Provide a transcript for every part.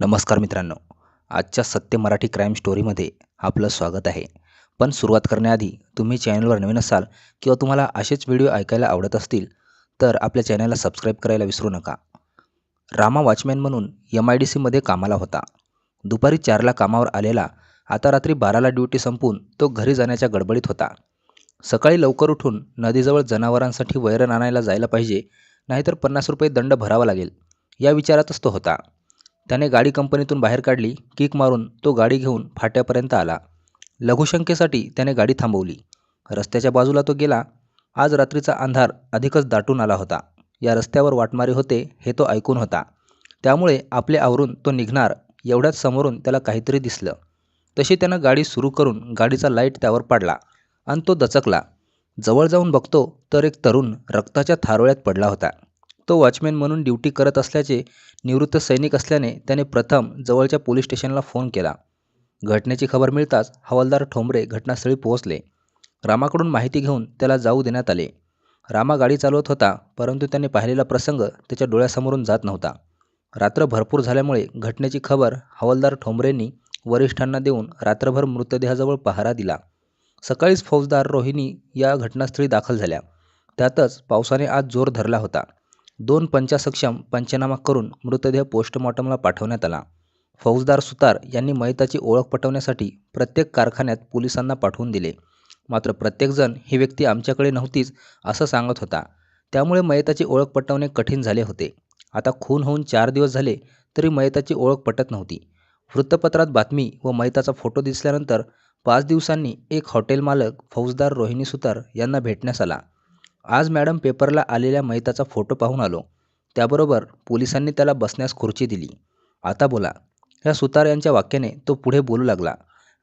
नमस्कार मित्रांनो. आजच्या सत्य मराठी क्राईम स्टोरीमध्ये आपलं स्वागत आहे. पण सुरुवात करण्याआधी तुम्ही चॅनलवर नवीन असाल किंवा तुम्हाला असेच व्हिडिओ ऐकायला आवडत असतील तर आपल्या चॅनलला सबस्क्राईब करायला विसरू नका. रामा वॉचमॅन म्हणून एम आय डी सीमध्ये कामाला होता. दुपारी चारला कामावर आलेला आता रात्री बाराला ड्युटी संपून तो घरी जाण्याच्या गडबडीत होता. सकाळी लवकर उठून नदीजवळ जनावरांसाठी वैरण आणायला जायला पाहिजे नाहीतर पन्नास रुपये दंड भरावा लागेल या विचारातच तो होता. त्याने गाडी कंपनीतून बाहेर काढली किक मारून तो गाडी घेऊन फाट्यापर्यंत आला. लघुशंकेसाठी त्याने गाडी थांबवली. रस्त्याच्या बाजूला तो गेला. आज रात्रीचा अंधार अधिकच दाटून आला होता. या रस्त्यावर वाटमारे होते हे तो ऐकून होता. त्यामुळे आपले आवरून तो निघणार एवढ्याच समोरून त्याला काहीतरी दिसलं. तशी त्यानं गाडी सुरू करून गाडीचा लाइट त्यावर पडला आणि तो दचकला. जवळ जाऊन बघतो तर एक तरुण रक्ताच्या थारोळ्यात पडला होता. तो वॉचमॅन म्हणून ड्युटी करत असल्याचे निवृत्त सैनिक असल्याने त्याने प्रथम जवळच्या पोलीस स्टेशनला फोन केला. घटनेची खबर मिळताच हवालदार ठोंबरे घटनास्थळी पोहोचले. रामाकडून माहिती घेऊन त्याला जाऊ देण्यात आले. रामा गाडी चालवत होता परंतु त्याने पाहिलेला प्रसंग त्याच्या डोळ्यासमोरून जात नव्हता. रात्र भरपूर झाल्यामुळे घटनेची खबर हवालदार ठोंबरेंनी वरिष्ठांना देऊन रात्रभर मृतदेहाजवळ पहारा दिला. सकाळीच फौजदार रोहिणी या घटनास्थळी दाखल झाल्या. त्यातच पावसाने आज जोर धरला होता. दोन पंचासक्षम पंचनामा करून मृतदेह पोस्टमॉर्टमला पाठवण्यात आला. फौजदार सुतार यांनी मयताची ओळख पटवण्यासाठी प्रत्येक कारखान्यात पोलिसांना पाठवून दिले. मात्र प्रत्येकजण ही व्यक्ती आमच्याकडे नव्हतीच असं सांगत होता. त्यामुळे मयताची ओळख पटवणे कठीण झाले होते. आता खून होऊन चार दिवस झाले तरी मयताची ओळख पटत नव्हती. वृत्तपत्रात बातमी व मयताचा फोटो दिसल्यानंतर पाच दिवसांनी एक हॉटेल मालक फौजदार रोहिणी सुतार यांना भेटण्यास आला. आज मॅडम पेपरला आलेल्या मयताचा फोटो पाहून आलो. त्याबरोबर पोलिसांनी त्याला बसण्यास खुर्ची दिली. आता बोला. ह्या सुतार यांच्या वाक्याने तो पुढे बोलू लागला.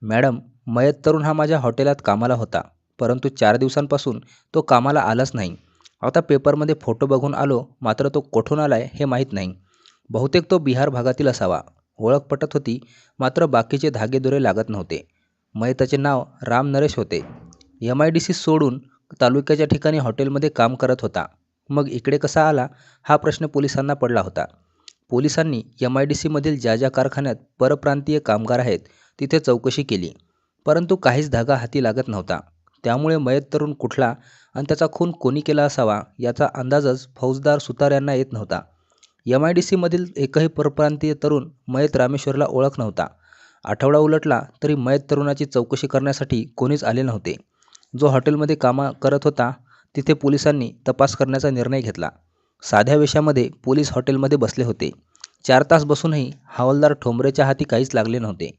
मॅडम मयत तरुण हा माझ्या हॉटेलात कामाला होता. परंतु चार दिवसांपासून तो कामाला आलाच नाही. आता पेपरमध्ये फोटो बघून आलो मात्र तो कोठून आलाय हे माहीत नाही. बहुतेक तो बिहार भागातील असावा. ओळख पटत होती मात्र बाकीचे धागेदोरे लागत नव्हते. मयताचे नाव राम नरेश होते. एम आय डी सी सोडून तालुक्याच्या ठिकाणी हॉटेलमध्ये काम करत होता. मग इकडे कसा आला? हा प्रश्न पोलिसांना पडला होता. पोलिसांनी एम आय डी सीमधील ज्या ज्या कारखान्यात परप्रांतीय कामगार आहेत तिथे चौकशी केली. परंतु काहीच धागा हाती लागत नव्हता. त्यामुळे मयत तरुण कुठला आणि त्याचा खून कोणी केला असावा याचा अंदाजच फौजदार सुतार यांना येत नव्हता. एम आय डी सीमधील एकही परप्रांतीय तरुण मयत रामेश्वरला ओळख नव्हता. आठवडा उलटला तरी मयत तरुणाची चौकशी करण्यासाठी कोणीच आले नव्हते. जो हॉटेलमध्ये कामा करत होता तिथे पोलिसांनी तपास करण्याचा निर्णय घेतला. साध्या वेशामध्ये पोलीस हॉटेलमध्ये बसले होते. चार तास बसूनही हवालदार ठोंबरेच्या हाती काहीच लागले नव्हते.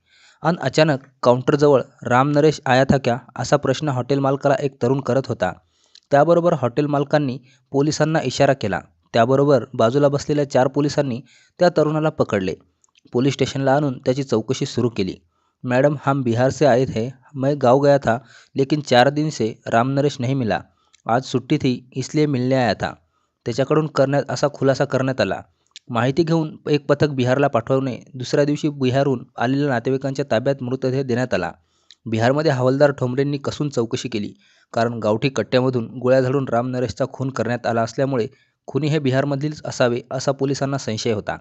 आणि अचानक काउंटरजवळ राम नरेश आया था क्या असा प्रश्न हॉटेल मालकाला एक तरुण करत होता. त्याबरोबर हॉटेल मालकांनी पोलिसांना इशारा केला. त्याबरोबर बाजूला बसलेल्या चार पोलिसांनी त्या तरुणाला पकडले. पोलीस स्टेशनला आणून त्याची चौकशी सुरू केली. मैडम हम बिहार से आए थे। मैं गांव गया था लेकिन चार दिन से राम नरेश नहीं मिला। आज सुट्टी थी इसलिए मिलने आया था। त्याच्याकडून करण्यात असा खुलासा करण्यात आला। माहिती घेऊन एक पथक बिहारला पाठवणे दुसऱ्या दिवशी बिहारहून आलेल्या नातेवाईकांच्या ताब्यात मृतदेह देण्यात आला। बिहारमध्ये हवालदार ठोंबरेंनी कसून चौकशी केली कारण गावठी कट्ट्यामधून गोळ्या झाडून राम नरेशचा खून करण्यात आला असल्यामुळे खुनी हे बिहारमधीलच असावे असा पोलिसांना संशय होता.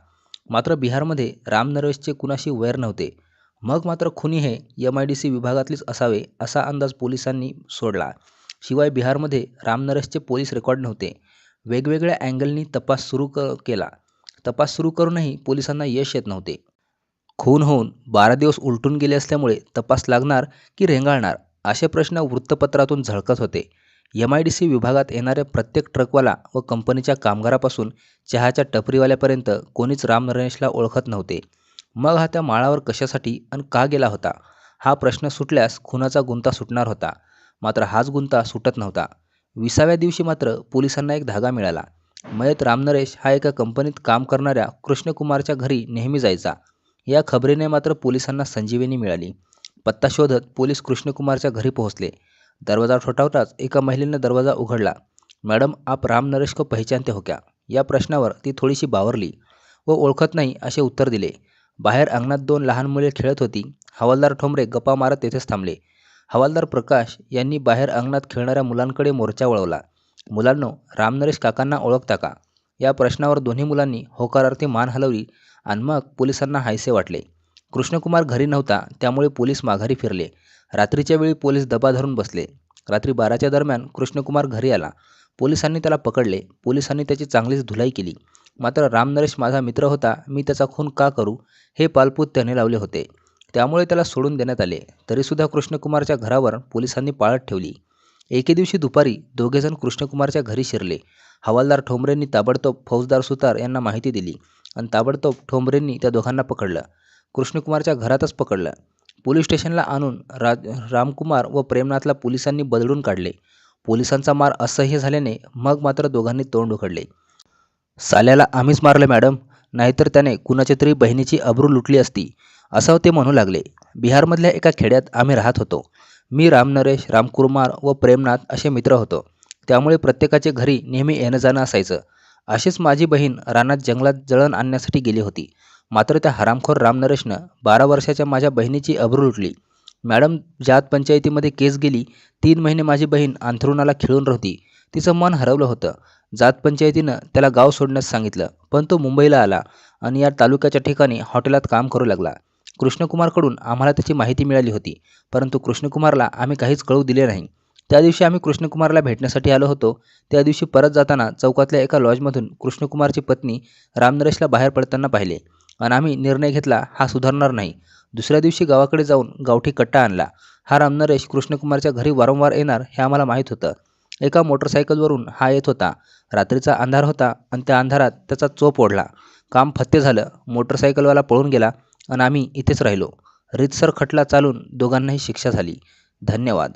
मात्र बिहारमध्ये राम नरेशचे कुणाशी वैर नव्हते. मग मात्र खुनी हे एम आय डी सी विभागातलेच असावे असा अंदाज पोलिसांनी सोडला. शिवाय बिहारमध्ये रामनरेशचे पोलीस रेकॉर्ड नव्हते. वेगवेगळ्या अँगलनी तपास सुरू क केला. तपास सुरू करूनही पोलिसांना यश येत नव्हते. खून होऊन बारा दिवस उलटून गेले असल्यामुळे तपास लागणार की रेंगाळणार असे प्रश्न वृत्तपत्रातून झळकत होते. एम आय डी सी विभागात येणाऱ्या प्रत्येक ट्रकवाला व कंपनीच्या कामगारापासून चहाच्या टपरीवाल्यापर्यंत कोणीच राम नरेशला ओळखत नव्हते. मग हा त्या माळावर कशासाठी आणि का गेला होता? हा प्रश्न सुटल्यास खुनाचा गुंता सुटणार होता. मात्र हाच गुंता सुटत नव्हता. विसाव्या दिवशी मात्र पोलिसांना एक धागा मिळाला. मयत रामनरेश हा एका कंपनीत काम करणाऱ्या कृष्णकुमारच्या घरी नेहमी जायचा. या खबरीने मात्र पोलिसांना संजीवनी मिळाली. पत्ता शोधत पोलीस कृष्णकुमारच्या घरी पोहोचले. दरवाजा ठोठावताच एका महिलेनं दरवाजा उघडला. मॅडम आप राम नरेश को पहिचानते हो क्या? या प्रश्नावर ती थोडीशी बावरली व ओळखत नाही असे उत्तर दिले. बाहेर अंगणात दोन लहान मुले खेळत होती. हवालदार ठोंबरे गप्पा मारत तेथेच थांबले. हवालदार प्रकाश यांनी बाहेर अंगणात खेळणाऱ्या मुलांकडे मोर्चा वळवला. मुलांनो रामनरेश काकांना ओळखता का? या प्रश्नावर दोन्ही मुलांनी होकारार्थी मान हलवली आणि मग पोलिसांना हायसे वाटले. कृष्णकुमार घरी नव्हता त्यामुळे पोलीस माघारी फिरले. रात्रीच्या वेळी पोलीस दबा धरून बसले. रात्री बाराच्या दरम्यान कृष्णकुमार घरी आला. पोलिसांनी त्याला पकडले. पोलिसांनी त्याची चांगलीच धुलाई केली. मात्र रामनरेश माझा मित्र होता मी त्याचा खून का करू? हे पालपूत त्याने लावले होते. त्यामुळे त्याला सोडून देण्यात आले. तरीसुद्धा कृष्णकुमारच्या घरावर पोलिसांनी पाळत ठेवली. एके दिवशी दुपारी दोघेजण कृष्णकुमारच्या घरी शिरले. हवालदार ठोंबरेंनी ताबडतोब फौजदार सुतार यांना माहिती दिली आणि ताबडतोब ठोंबरेंनी त्या दोघांना पकडलं. कृष्णकुमारच्या घरातच पकडलं. पोलीस स्टेशनला आणून रा रामकुमार व प्रेमनाथला पोलिसांनी बदलून काढले. पोलिसांचा मार असह्य झाल्याने मग मात्र दोघांनी तोंड उघडले. साल्याला आम्हीच मारलं मॅडम. नाहीतर त्याने कुणाच्या तरी बहिणीची अब्रू लुटली असती असं ते म्हणू लागले. बिहारमधल्या एका खेड्यात आम्ही राहत होतो. मी रामनरेश रामकुमार व प्रेमनाथ असे मित्र होतो. त्यामुळे प्रत्येकाचे घरी नेहमी येणं जाणं असायचं. अशीच माझी बहीण रानात जंगलात जळण आणण्यासाठी गेली होती. मात्र त्या हरामखोर रामनरेशनं बारा वर्षाच्या माझ्या बहिणीची अब्रू लुटली. मॅडम जात पंचायतीमध्ये केस गेली तीन महिने माझी बहीण अंथरुणाला खिळून राहती. तिचं मन हरवलं होतं. जात पंचायतीनं त्याला गाव सोडण्यास सांगितलं पण तो मुंबईला आला आणि या तालुक्याच्या ठिकाणी हॉटेलात काम करू लागला. कृष्णकुमारकडून आम्हाला त्याची माहिती मिळाली होती परंतु कृष्णकुमारला आम्ही काहीच कळू दिले नाही. त्या दिवशी आम्ही कृष्णकुमारला भेटण्यासाठी आलो होतो. त्या दिवशी परत जाताना चौकातल्या एका लॉजमधून कृष्णकुमारची पत्नी रामनरेशला बाहेर पडताना पाहिले आणि आम्ही निर्णय घेतला हा सुधारणार नाही. दुसऱ्या दिवशी गावाकडे जाऊन गावठी कट्टा आणला. हा रामनरेश कृष्णकुमारच्या घरी वारंवार येणार हे आम्हाला माहीत होतं. एका मोटरसायकलवरून हा येत होता. रात्रीचा अंधार होता आणि त्या अंधारात त्याचा चोप ओढला. काम फत्ते झालं. मोटरसायकलवाला पळून गेला आणि आम्ही इथेच राहिलो. रीतसर खटला चालून दोघांनाही शिक्षा झाली. धन्यवाद.